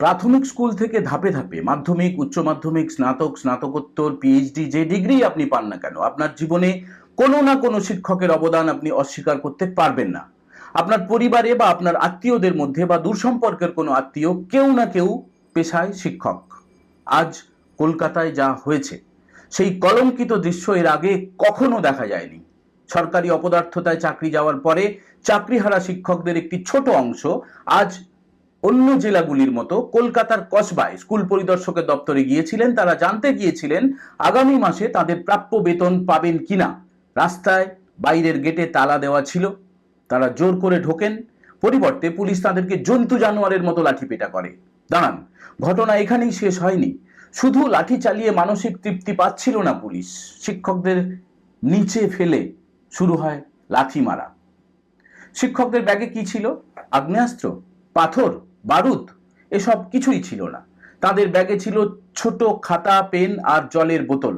প্রাথমিক স্কুল থেকে ধাপে ধাপে মাধ্যমিক, উচ্চ মাধ্যমিক, স্নাতক, স্নাতকোত্তর পিএইচডি যে ডিগ্রি আপনি পান না কেন, আপনার জীবনে কোনো না কোনো শিক্ষকের অবদান আপনি অস্বীকার করতে পারবেন না। আপনার পরিবারে বা আপনার আত্মীয়দের মধ্যে বা দূরসম্পর্কের কোনো আত্মীয় কেউ না কেউ পেশায় শিক্ষক। আজ কলকাতায় যা হয়েছে, সেই কলঙ্কিত দৃশ্য এর আগে কখনো দেখা যায়নি। সরকারি অপদার্থতায় চাকরি যাওয়ার পরে চাকরিহারা শিক্ষকদের একটি ছোট অংশ আজ অন্য জেলাগুলির মতো কলকাতার কসবায় স্কুল পরিদর্শকের দপ্তরে গিয়েছিলেন। তারা জানতে গিয়েছিলেন আগামী মাসে তাদের প্রাপ্য বেতন পাবেন কিনা। রাস্তায় বাইরের গেটে তালা দেওয়া ছিল। তারা জোর করে ঢোকেন। পরিবর্তে পুলিশ তাদেরকে জন্তু জানোয়ারের মতো লাঠিপেটা করে। দাঁড়ান, ঘটনা এখানেই শেষ হয়নি। শুধু লাঠি চালিয়ে মানসিক তৃপ্তি পাচ্ছিল না পুলিশ। শিক্ষকদের নিচে ফেলে শুরু হয় লাথি মারা। শিক্ষকদের ব্যাগে কি ছিল? আগ্নেয়াস্ত্র? পাথর? বারুদ, এসব কিছুই ছিল না। তাদের ব্যাগে ছিল ছোট খাতা, পেন আর জলের বোতল।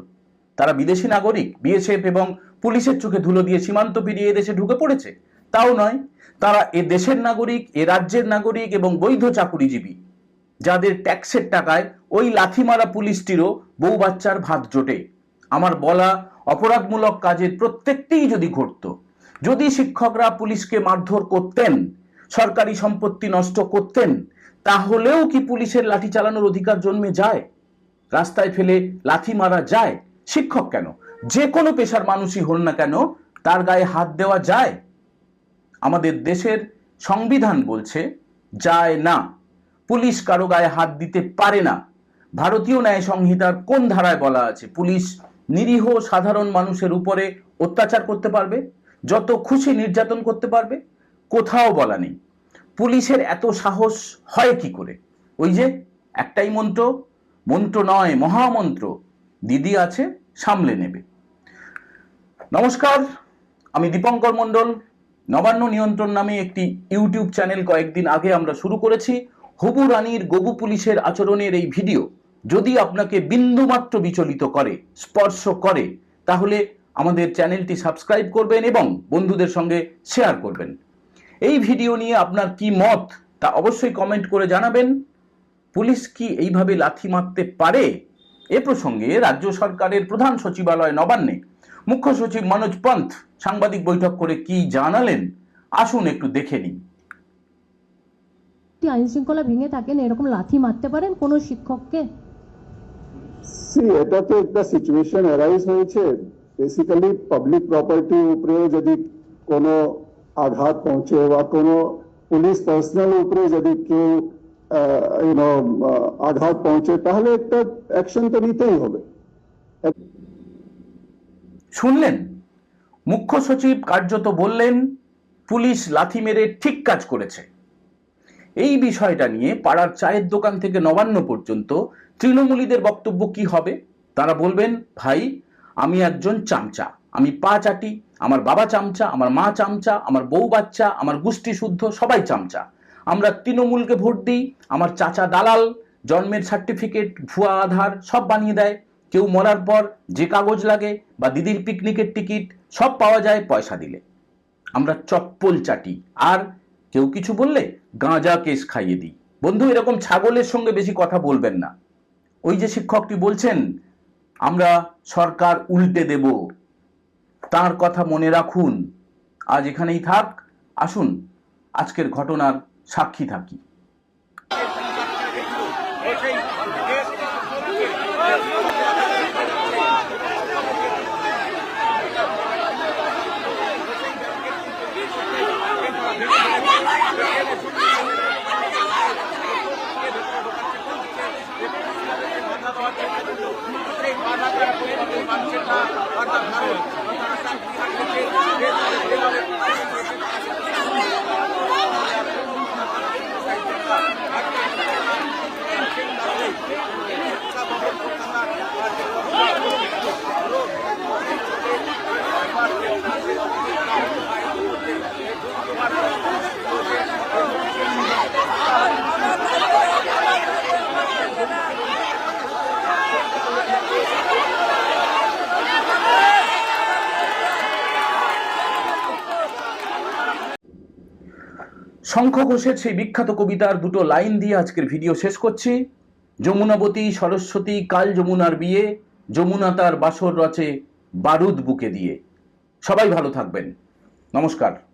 তারা বিদেশি নাগরিক, বিএসএফ এবং পুলিশের চোখে ধুলো দিয়ে সীমান্ত পেরিয়ে এদেশে ঢুকে পড়েছে। তাও নয়, তারা এ দেশের নাগরিক, এ রাজ্যের নাগরিক এবং বৈধ চাকুরিজীবী, যাদের ট্যাক্সের টাকায় ওই লাথিমারা পুলিশটিরও বউ বাচ্চার ভাত জোটে। আমার বলা অপরাধমূলক কাজের প্রত্যেকটিই যদি ঘটত, যদি শিক্ষকরা পুলিশকে মারধর করতেন সরকারি সম্পত্তি নষ্ট করতেন, তাহলেও কি পুলিশের লাঠি চালানোর অধিকার জন্মে যায়? রাস্তায় ফেলে লাথি মারা যায়? শিক্ষক কেন? যে কোনো পেশার মানুষই হন না কেন, তার গায়ে হাত দেওয়া যায়? আমাদের দেশের সংবিধান বলছে, যায় না। পুলিশ কারও গায়ে হাত দিতে পারে না। ভারতীয় ন্যায় সংহিতার কোন ধারায় বলা আছে? পুলিশ নিরীহ সাধারণ মানুষের উপরে অত্যাচার করতে পারবে? যত খুশি নির্যাতন করতে পারবে? কোথাও বলা নেই। পুলিশের এত সাহস হয় কি করে? ওই যে একটাই মন্ত্র মন্ত্র নয়, মহামন্ত্র, দিদি আছে, সামলে নেবে। নমস্কার, আমি দীপঙ্কর মণ্ডল। নবান্ন নিয়ন্ত্রণ নামে একটি ইউটিউব চ্যানেল কয়েকদিন আগে আমরা শুরু করেছি। হবু রানীর গবু পুলিশের আচরণের এই ভিডিও যদি আপনাকে বিন্দুমাত্র বিচলিত করে, স্পর্শ করে, তাহলে আমাদের চ্যানেলটি সাবস্ক্রাইব করবেন এবং বন্ধুদের সঙ্গে শেয়ার করবেন। এই ভিডিও নিয়ে আপনার কি মত তা অবশ্যই কমেন্ট করে জানাবেন। পুলিশ কি এইভাবে লাথি মারতে পারে? এ প্রসঙ্গে রাজ্য সরকারের প্রধান সচিবালয় নবান্নে মুখ্য সচিব মনোজ পন্থ সাংবাদিক বৈঠক করে কি জানালেন আসুন একটু দেখে নিন আইন শৃঙ্খলা ভেঙে থাকেন এরকম লাথি মারতে পারেন কোনো শিক্ষককে? সি এটা তো একটা সিচুয়েশন অ্যারাইজ হয়েছে। বেসিক্যালি পাবলিক প্রপার্টি উপরে যদি কোনো আঘাত পৌঁছে বা কোনো পুলিশ পার্সোনাল উপরে যদি কেউ ইউনো আঘাত পৌঁছে তাহলে একটা অ্যাকশন তো নিতেই হবে শুনলেন মুখ্য সচিব কার্যত বললেন পুলিশ লাথি মেরে ঠিক কাজ করেছে এই বিষয়টা নিয়ে পাড়ার চায়ের দোকান থেকে নবান্ন পর্যন্ত তৃণমূলীদের বক্তব্য কি হবে? তারা বলবেন, ভাই, আমি একজন চামচা। আমি পা চাটি, আমার বাবা চামচা, আমার মা চামচা, আমার বউ বাচ্চা, আমার গোষ্ঠী শুদ্ধ, সবাই চামচা। আমরা তৃণমূলকে ভোট দিই, আমার চাচা দালাল, জন্মের সার্টিফিকেট ভুয়া আধার, সব বানিয়ে দেয়। কেউ মরার পর যে কাগজ লাগে বা দিদির পিকনিকের টিকিট সব পাওয়া যায় পয়সা দিলে। আমরা চপ্পল চাটি, আর কেউ কিছু বললে গাঁজা কেস খাইয়ে দিই। বন্ধু, এরকম ছাগলের সঙ্গে বেশি কথা বলবেন না। ওই যে শিক্ষকটি বলছেন, আমরা সরকার উল্টে দেব। তার কথা মনে রাখুন। আজ এখানেই থাক। আসুন আজকের ঘটনার সাক্ষী থাকি। শঙ্খ ঘোষের সেই বিখ্যাত কবিতার দুটো লাইন দিয়ে আজকের ভিডিও শেষ করছি। যমুনাবতী সরস্বতী কাল যমুনার বিয়ে, যমুনা তার বাসর রচে বারুদ বুকে দিয়ে। সবাই ভালো থাকবেন। নমস্কার।